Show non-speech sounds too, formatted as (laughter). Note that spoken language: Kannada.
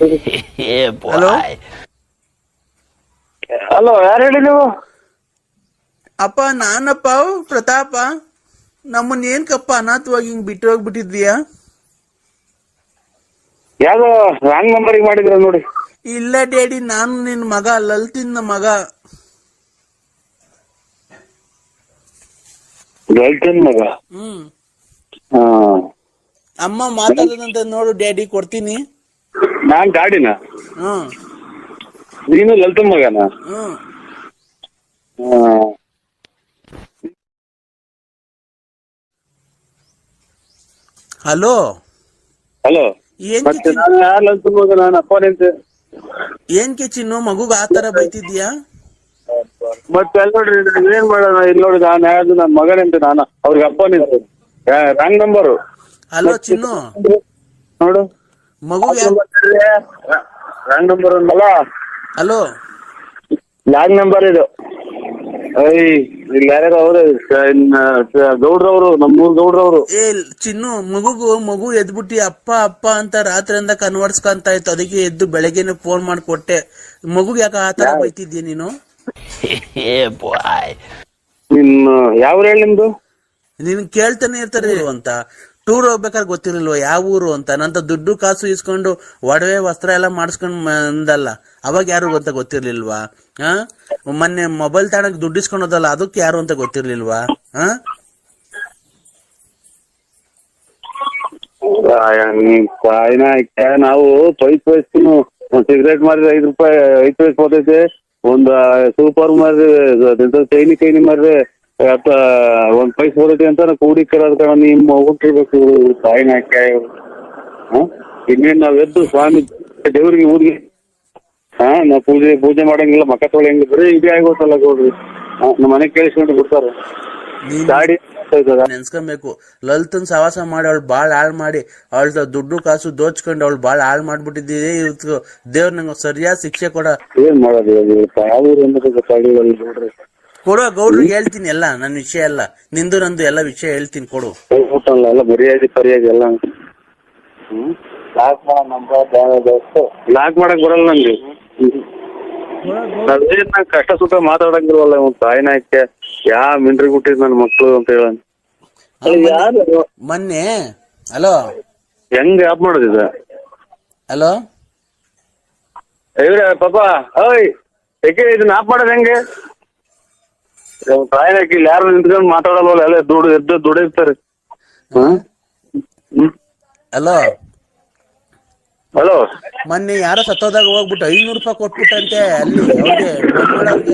ಹಲೋ ಹಲೋ ಯಾರು ಹೇಳಿ ನೀವು? ಅಪ್ಪ ನಾನಪ್ಪ ಪ್ರತಾಪ. ನಮ್ಮನ್ನ ಏನ್ಕಪ್ಪ ಅನಾಥವಾಗಿ ಹಿಂಗ್ ಬಿಟ್ಟು ಹೋಗ್ಬಿಟ್ಟಿದ್ಯಾ ಯಾವ್ದೋ ರಾಂಗ್ ನಂಬರ್ ಮಾಡಿದ್ರ ನೋಡಿ. ಇಲ್ಲ ಡ್ಯಾಡಿ ನಾನು ನಿನ್ ಮಗ ಲಲಿತಿನ ಮಗ. ಲಲಿತಿನ ಮಗ? ಹ್ಮ್. ಅಮ್ಮ ಮಾತಾಡದಂತ ನೋಡು ಡ್ಯಾಡಿ ಕೊಡ್ತೀನಿ. ನಾನ್ ಗಾಡಿನ. ಹ್ಮ್ ನೀನು ಲಲಿತ ಮಗನ? Hmm hello. ಹಲೋ. ಏನ್ ಮತ್ತೆ ಕಿಚಿನ್ ನಾನು ಯಾರು ಲಲ್ತನ್ ಮಗ? ನಾನು ಅಪ್ಪ ನಿಂತೆ ಏನ್ ಕಿಚಿನ್ನು ಮಗುಗ ಆತರ ಬೈತಿದ್ಯಾ ಮತ್ತೆ ಅಲ್ಲಿ ನೋಡ್ರಿ ನಾನ್ ಏನ್ ಮಾಡೋಣ? ಇಲ್ಲಿ ನೋಡಿ ನಾನು ಯಾರು ನನ್ನ ಮಗನಿಂತೆ ನಾನು. ಅವ್ರಿಗೆ ಅಪ್ಪ ನಿಂತೆ ರಾಂಗ್ ನಂಬರು ಹಲೋ ಚಿನ್ನು. ನೋಡು. ಮಗು ರಾಂಗ್ ನಂಬರ್ ಅಲ್ಲ ಹಲೋ? ಲಾಂಗ್ ನಂಬರ್ ಇದು. ಏಯ್ ಇಲ್ಲಿ ಯಾರ್ಯಾರು ಅವರು? ಗೌಡ್ರವರು ನಮ್ಮೂರ್ ಗೌಡ್ರವ್ರು. ಏ ಚಿನ್ನು ಮಗುಗು ಮಗು ಎದ್ಬಿಟ್ಟು ಅಪ್ಪ ಅಪ್ಪ ಅಂತ ರಾತ್ರಿಯಿಂದ ಕನ್ವರ್ಸ್ಕೊಂತ ಇತ್ತು. ಅದಕ್ಕೆ ಎದ್ದು ಬೆಳಗ್ಗೆನೆ ಫೋನ್ ಮಾಡ್ಕೊಟ್ಟೆ ಕೊಟ್ಟೆ. ಯಾಕೆ ಯಾಕ ಆತರ ಬೈತಿದ್ಯ ನೀನು? (laughs) ನಿಮ್ ಯಾವ ಹೇಳಿ ನಿಮ್ದು? ನಿನ್ ಕೇಳ್ತಾನೆ ಇರ್ತಾರೆ ಅಂತ. ಟೂರ್ ಹೋಗ್ಬೇಕಾದ್ರೆ ಗೊತ್ತಿರಲಿಲ್ವ, ಯಾವ ಊರು ಅಂತ. ನಂತರ ದುಡ್ಡು ಕಾಸು ಇಸ್ಕೊಂಡು ಒಡವೆ ವಸ್ತ್ರ ಎಲ್ಲ ಮಾಡಿಸ್ಕೊಂಡ್ ಅಂದಲ್ಲ ಅವಾಗ ಯಾರು ಅಂತ ಗೊತ್ತಿರ್ಲಿಲ್ವಾ? ಹಾ ಮೊನ್ನೆ ಮೊಬೈಲ್ ತಾಣಕ್ಕೆ ದುಡ್ಡು ಇಸ್ಕೊಂಡೋದಲ್ಲ ಅದಕ್ಕೆ ಯಾರು ಅಂತ ಗೊತ್ತಿರ್ಲಿಲ್ವಾ? ಹಾ ನಾವು ಪೈಪ್ ವಯಸ್ಸಿನ ಸಿಗರೇಟ್ ಮಾರಿದ್ರೆ ಐದು ರೂಪಾಯಿ, ಐದು ವಯಸ್ಸು ಹೋದೈತೆ ಒಂದು ಸೂಪರ್ ಮಾರಿದ್ರೆ ಚೈನಿ ಕೈನಿ ಮಾರಿದ್ರೆ ಅತ್ತ ಒಂದ್ ಪೈಸೆ ಬರುತ್ತೆ ಅಂತ ನಾವು ಕೂಡಿ ಕರೋದ್ ಕಣ ನಿಮ್ಮ ಹುಟ್ಟಿರ್ಬೇಕು ಕಾಯಿನ ಇನ್ನೇನ್ ನಾವ್ ಎದ್ದು ಸ್ವಾಮಿ ದೇವ್ರಿಗೆ ಊರಿಗೆ ಹಾ ನಾವ್ ಪೂಜೆ ಪೂಜೆ ಮಾಡಂಗಿಲ್ಲ ಮಕ್ಕ ತೊಳೆಯಂಗಿಲ್ಲ ಬರೀ ಇದೇ ಆಗೋತಲ್ಲ ಗೌಡ್ರಿ. ನಮ್ಮ ಮನೆ ಕೇಳಿಸ್ಕೊಂಡು ಬಿಡ್ತಾರ. ಗಾಡಿ. ನೆನ್ಸ್ಕೊಬೇಕು. ಲಲಿತನ್ ಸವಾಸ ಮಾಡಿ ಅವಳು ಬಾಳ್ ಹಾಳ್ ಮಾಡಿ ಅವಳ ದುಡ್ಡು ಕಾಸು ದೋಚ್ಕೊಂಡು ಅವಳು ಬಾಳ್ ಹಾಳ್ ಮಾಡ್ಬಿಟ್ಟಿದ್ದೀರಿ ಇವತ್ತು ದೇವ್ರ ನಂಗೆ ಸರಿಯಾದ ಶಿಕ್ಷೆ ಕೊಡ. ಏನ್ ಮಾಡೋದು ಗೊತ್ತಾಗಿಲ್ಲ ನೋಡ್ರಿ ಕೊಡು ಗೌಡ್ರಿಗೆ ಹೇಳ್ತೀನಿ ಎಲ್ಲ ನನ್ನ ವಿಷಯ ಎಲ್ಲ. ನಿಂದು ನಂದು ಎಲ್ಲ ವಿಷಯ ಹೇಳ್ತೀನಿ ಕೊಡು. ಹೋಗ್ಬಿಟ್ಟಲ್ಲ ಎಲ್ಲ. ಬರಿಯಾಗಿ ಪರ್ಯಾದೆ ಎಲ್ಲ ಲಾಕ್ ಮಾಡಕ್ ನಂಬರ್ ಲಾಕ್ ಮಾಡಕ್ ಬರಲ್ಲ ನಂಗೆ. ಅದೇನ್ ನಾನ್ ಕಷ್ಟ ಸುಖ ಮಾತಾಡಂಗಿಲ್ವಲ್ಲ ಇವ್ ತಾಯಿನ ಹಾಕ್ಯ ಯಾ ಮಿಂಡ್ರಿ ಬಿಟ್ಟಿದ್ ನನ್ನ ಮಕ್ಳು ಅಂತ ಹೇಳ ಯಾರು ಮೊನ್ನೆ ಹಲೋ? ಹೆಂಗ್ ಆಪ್ ಮಾಡೋದಿದ? ಹಲೋ? ಇವ್ರೆ ಪಾಪ ಓಯ್ ಏಕೆ ಇದನ್ನ ಆಪ್ ಮಾಡೋದ್ ಹೆಂಗೆ? ಹಾಕಿ ಇಲ್ಲಿ ಯಾರು ನಿಂತ್ಕೊಂಡು ಮಾತಾಡಲ್ವಲ್ಲ ಎಲ್ಲ ದುಡ್ಡು ಎದ್ದು ದುಡಿರ್ತಾರೆ ಹಲೋ ಹಲೋ ಮೊನ್ನೆ ಯಾರೋ ಸತ್ತೋದಾಗ ಹೋಗ್ಬಿಟ್ಟು ಐನೂರು ರೂಪಾಯಿ ಕೊಟ್ಬಿಟ್ಟಂತೆ ಅಲ್ಲಿ ಅವ್ರಿಗೆ.